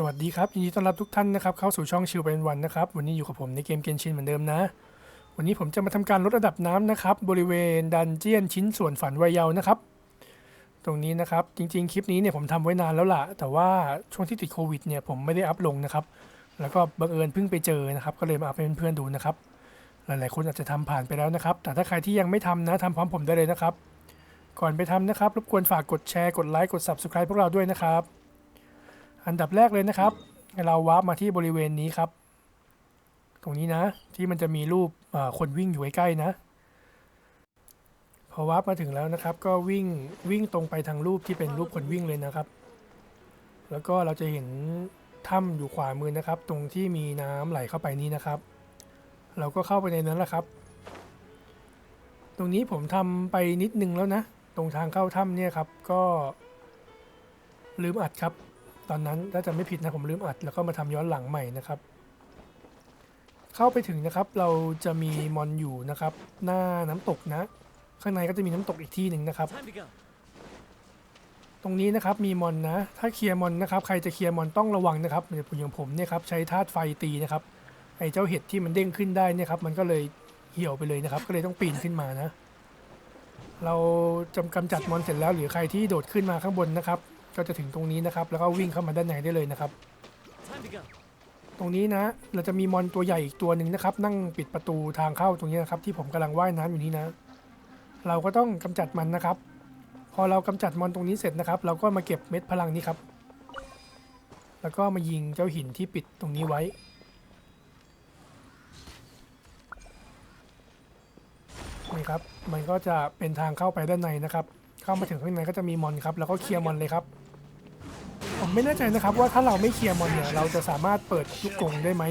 สวัสดีครับยินดีต้อนรับทุกท่านนะครับเข้าสู่ช่องชิวเป็นวันนะครับ วันนี้อยู่กับผมในเกมเกนชินเหมือนเดิมนะ วันนี้ผมจะมาทำการลดระดับน้ำนะครับ บริเวณดันเจียนชิ้นส่วนฝันวัยเยาว์นะครับ ตรงนี้นะครับจริงๆ คลิปนี้เนี่ยผมทำไว้นานแล้วล่ะ แต่ว่าช่วงที่ติดโควิดเนี่ยผมไม่ได้อัพลงนะครับ แล้วก็บังเอิญเพิ่งไปเจอนะครับ ก็เลยมาอัพให้เพื่อนๆดูนะครับ หลายๆคนอาจจะทำผ่านไปแล้วนะครับ แต่ถ้าใครที่ยังไม่ทำนะทำพร้อมผมได้เลยนะครับ ก่อนไปทำนะครับรบกวนฝากกดแชร์กดไลค์กด subscribe พวกเราด้วยนะครับ อันดับแรกเลยนะครับ เราวาร์ปมาที่บริเวณนี้ครับ ตรงนี้นะ ที่มันจะมีรูปคนวิ่งอยู่ใกล้ๆนะ พอวาร์ปมาถึงแล้วนะครับ ก็วิ่งวิ่งตรงไปทางรูปที่เป็นรูปคนวิ่งเลยนะครับ แล้วก็เราจะเห็นถ้ำอยู่ขวามือนะครับ ตรงที่มีน้ำไหลเข้าไปนี้นะครับ เราก็เข้าไปในนั้นแหละครับ ตรงนี้ผมทำไปนิดนึงแล้วนะ ตรงทางเข้าถ้ำเนี่ยครับ ก็ลืมอัดครับ ตอนนั้นถ้าจะไม่ผิดนะผมลืมอัด แล้วก็มาทำย้อนหลังใหม่นะครับ เข้าไปถึงนะครับเราจะมีมอนอยู่นะครับ หน้าน้ำตกนะ ข้างในก็จะมีน้ำตกอีกที่หนึ่งนะครับ ตรงนี้นะครับมีมอนนะ ถ้าเคลียร์มอนนะครับ ใครจะเคลียร์มอนต้องระวังนะครับอย่างผมเนี่ยครับใช้ธาตุไฟตีนะครับไอ้เจ้าเห็ดที่มันเด้งขึ้นได้เนี่ยครับมันก็เลยเหี่ยวไปเลยนะครับ ก็เลยต้องปีนขึ้นมานะเราจำกำจัดมอนเสร็จแล้วหรือใครที่โดดขึ้นมาข้างบนนะครับ ก็จะถึงตรงนี้นะครับ แล้วก็วิ่งเข้ามาด้านในได้เลยนะครับ Time to go. ตรงนี้นะ เราจะมีมอนตัวใหญ่อีกตัวหนึ่งนะครับ นั่งปิดประตูทางเข้าตรงนี้นะครับ ที่ผมกำลังว่ายน้ำอยู่นี้นะ เราก็ต้องกำจัดมันนะครับ พอเรากำจัดมอนตรงนี้เสร็จนะครับ เราก็มาเก็บเม็ดพลังนี้ครับ แล้วก็มายิงเจ้าหินที่ปิดตรงนี้ไว้นี่ครับ มันก็จะเป็นทางเข้าไปด้านในนะครับ เข้ามาถึงข้างในก็จะมีมอนครับแล้วก็เคลียร์มอนเลยครับ ผมไม่แน่ใจนะครับว่าถ้าเราไม่เคลียร์มอนเนี่ยเราจะสามารถเปิดลูกกรงได้ไหม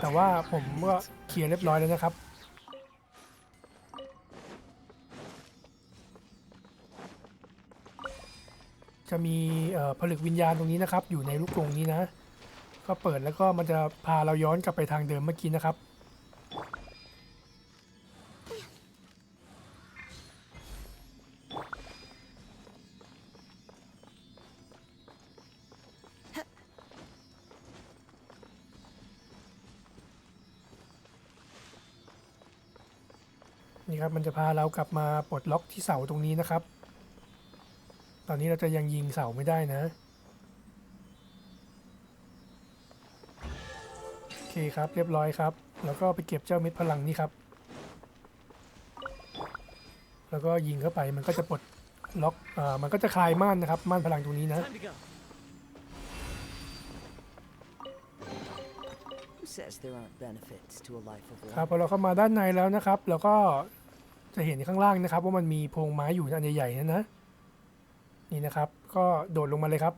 แต่ว่าผมก็เคลียร์เรียบร้อยแล้วนะครับจะมีผลึกวิญญาณตรงนี้นะครับ อยู่ในลูกกรงนี้นะ ก็เปิดแล้วก็มันจะพาเราย้อนกลับไปทางเดิมเมื่อกี้นะครับ นี่ครับมันจะพาเรากลับมาปลดล็อกที่เสาตรงนี้นะครับ ตอนนี้เราจะยังยิงเสาไม่ได้นะโอเคครับเรียบร้อยครับ แล้วก็ไปเก็บเจ้าเม็ดพลังนี่ครับ แล้วก็ยิงเข้าไปมันก็จะปลดล็อกอ่ามันก็จะคลายม่านนะครับม่านพลังตรงนี้นะ Time to go. Who says there aren't benefits to a life of ครับ one? พอเราเข้ามาด้านในแล้วนะครับเราก็ จะเห็นข้างล่างนะครับ ว่ามันมีโพรงไม้อยู่อันใหญ่ๆนั่นนะ นี่นะครับ ก็โดดลงมาเลยครับ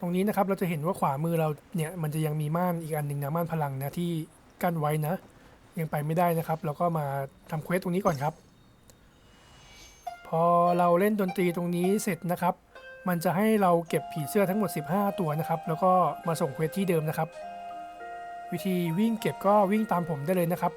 ตรงนี้นะครับเราจะเห็นว่าขวามือเราเนี่ยมันจะยังมีม่านอีกอันหนึ่งนะม่านพลังนะที่กั้นไว้นะ ยังไปไม่ได้นะครับ เราก็มาทำเควสตรงนี้ก่อนครับ พอเราเล่นดนตรีตรงนี้เสร็จนะครับมันจะให้เราเก็บผีเสื้อทั้งหมด 15 ตัวนะครับ แล้วก็มาส่งเควสที่เดิมนะครับ วิธีวิ่งเก็บก็วิ่งตามผมได้เลยนะครับ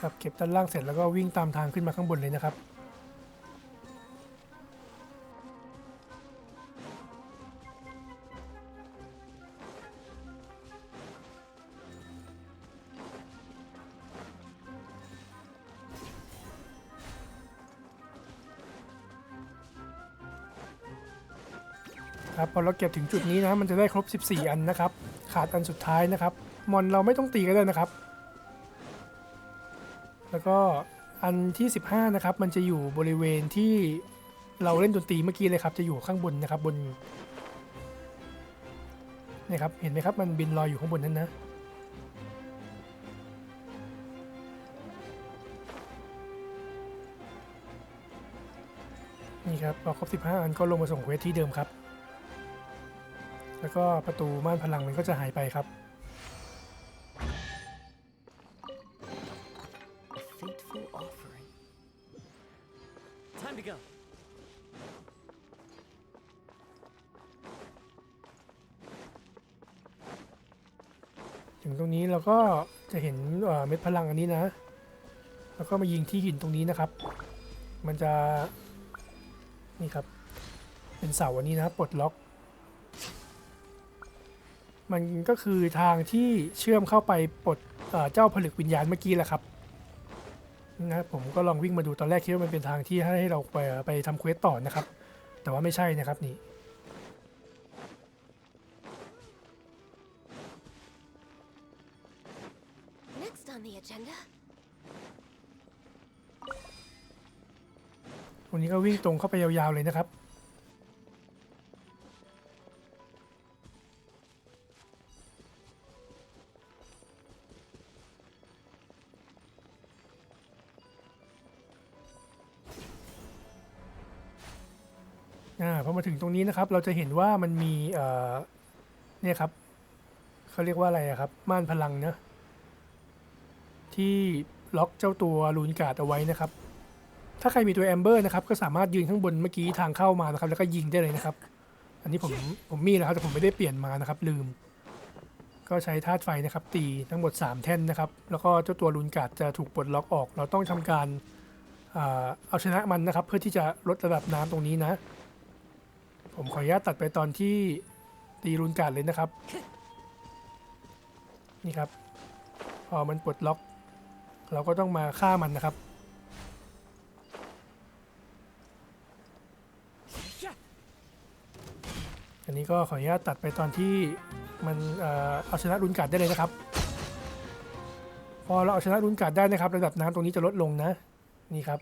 ครับเก็บด้านล่างเสร็จแล้วก็วิ่งตามทางขึ้นมาข้างบนเลยนะครับ ครับพอเราเก็บถึงจุดนี้นะมันจะได้ครบ 14 อันนะครับ ขาดอันสุดท้ายนะครับ มอนเราไม่ต้องตีก็ได้นะครับ แล้วก็อันที่ 15 นะครับ มันจะอยู่บริเวณที่เราเล่นดนตรีเมื่อกี้เลยครับ จะอยู่ข้างบนนะครับบนนี่ครับเห็นไหมครับมันบินลอยอยู่ข้างบนนั้นนะนี่ครับพอครบ 15 อันก็ลงมาส่งเควสที่เดิมครับ แล้วก็ประตูม่านพลังมันก็จะหายไปครับถึงตรงนี้เราก็จะเห็นเม็ดพลังอันนี้นะ แล้วก็มายิงที่หินตรงนี้นะครับ มันจะ นี่ครับ เป็นเสาอันนี้นะปลดล็อก มันก็คือทางที่เชื่อมเข้าไปปลดเอ่อเจ้าผลึกวิญญาณเมื่อกี้แหละครับนะผมก็ลองวิ่งมาดูตอนแรกคิดว่ามันเป็นทางที่ให้เราไปไปทำเควสต่อนะครับ แต่ว่าไม่ใช่นะครับนี่ Next on the agenda, ตรงนี้ก็วิ่งตรงเข้าไปยาวๆเลยนะครับ อ่าพอมาถึงตรงนี้นะครับ เราจะเห็นว่ามันมีเอ่อเนี่ยครับเขาเรียกว่าอะไรอะครับ ม่านพลังนะที่ล็อกเจ้าตัวลูนการ์ดเอาไว้นะครับ ถ้าใครมีตัวแอมเบอร์นะครับ ก็สามารถยืนข้างบนเมื่อกี้ทางเข้ามานะครับ แล้วก็ยิงได้เลยนะครับ อันนี้ผมผมมีแล้วครับแต่ผมไม่ได้เปลี่ยนมานะครับ ลืม ก็ใช้ธาตุไฟนะครับ ตีทั้งหมด 3 แท่นนะครับ แล้วก็เจ้าตัวลูนการ์ดจะถูกปลดล็อกออก เราต้องทำการเอาชนะมันนะครับ เพื่อที่จะลดระดับน้ำตรงนี้นะ ผมขออนุญาตตัดไปตอนที่ตีลูนการ์ดเลยนะครับ นี่ครับ พอมันปลดล็อก เราก็ต้องมาฆ่ามันนะครับ อันนี้ก็ขออนุญาตตัดไปตอนที่มันเอาชนะรุนการ์ดได้เลยนะครับ พอเราเอาชนะรุนการ์ดได้นะครับ ระดับน้ำตรงนี้จะลดลงนะ นี่ครับ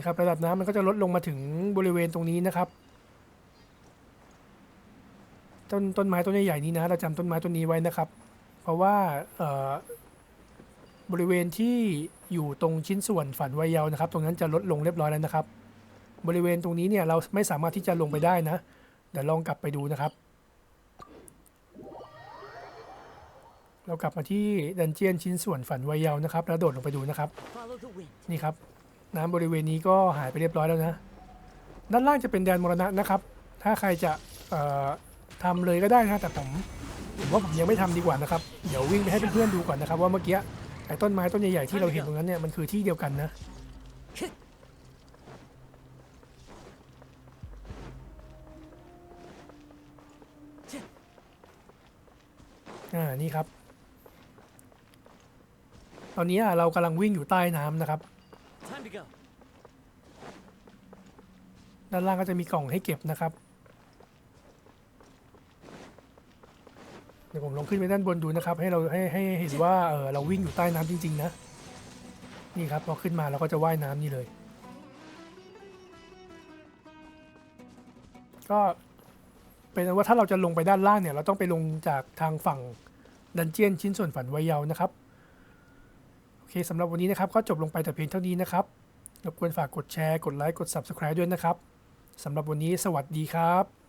นี่ครับระดับน้ำมันก็จะลดลงมาถึงบริเวณตรงนี้นะครับ ต้นต้นไม้ต้นใหญ่ๆนี้นะเราจำต้นไม้ต้นนี้ไว้นะครับ เพราะว่าเอ่อบริเวณที่อยู่ตรงชิ้นส่วนฝันวัยเยาว์นะครับ ตรงนั้นจะลดลงเรียบร้อยแล้วนะครับ บริเวณตรงนี้เนี่ยเราไม่สามารถที่จะลงไปได้นะเดี๋ยวลองกลับไปดูนะครับ เรากลับมาที่ดันเจียนชิ้นส่วนฝันวัยเยาว์นะครับ แล้วโดดลงไปดูนะครับ Follow the wind. นี่ครับ น้ำบริเวณนี้ก็หายไปเรียบร้อยแล้วนะ ด้านล่างจะเป็นแดนมรณะนะครับ ถ้าใครจะทำเลยก็ได้นะ แต่ผมผมว่าผมยังไม่ทำดีกว่านะครับ เดี๋ยววิ่งไปให้เพื่อนๆดูก่อนนะครับ ว่าเมื่อกี้ไอ้ต้นไม้ต้นใหญ่ๆที่เราเห็นตรงนั้นเนี่ยมันคือที่เดียวกันนะ อ่า นี่ครับ ตอนนี้เรากำลังวิ่งอยู่ใต้น้ำนะครับ Go. ด้านล่างก็จะมีกล่องให้เก็บนะครับ เดี๋ยวผมลองขึ้นไปด้านบนดูนะครับ ให้เราให้ให้เห็นว่าเออเราวิ่งอยู่ใต้น้ำจริง ๆ นะ นี่ครับพอขึ้นมาเราก็จะว่ายน้ำนี่เลย ก็เป็นว่าถ้าเราจะลงไปด้านล่างเนี่ย เราต้องไปลงจากทางฝั่งดันเจียนชิ้นส่วนฝันวัยเยาว์นะครับ โอเคสำหรับวันนี้นะครับ ก็จบลงไปแต่เพียงเท่านี้นะครับ รบกวนฝากกดแชร์ กดไลค์ กด Subscribe ด้วยนะครับ สำหรับวันนี้สวัสดีครับ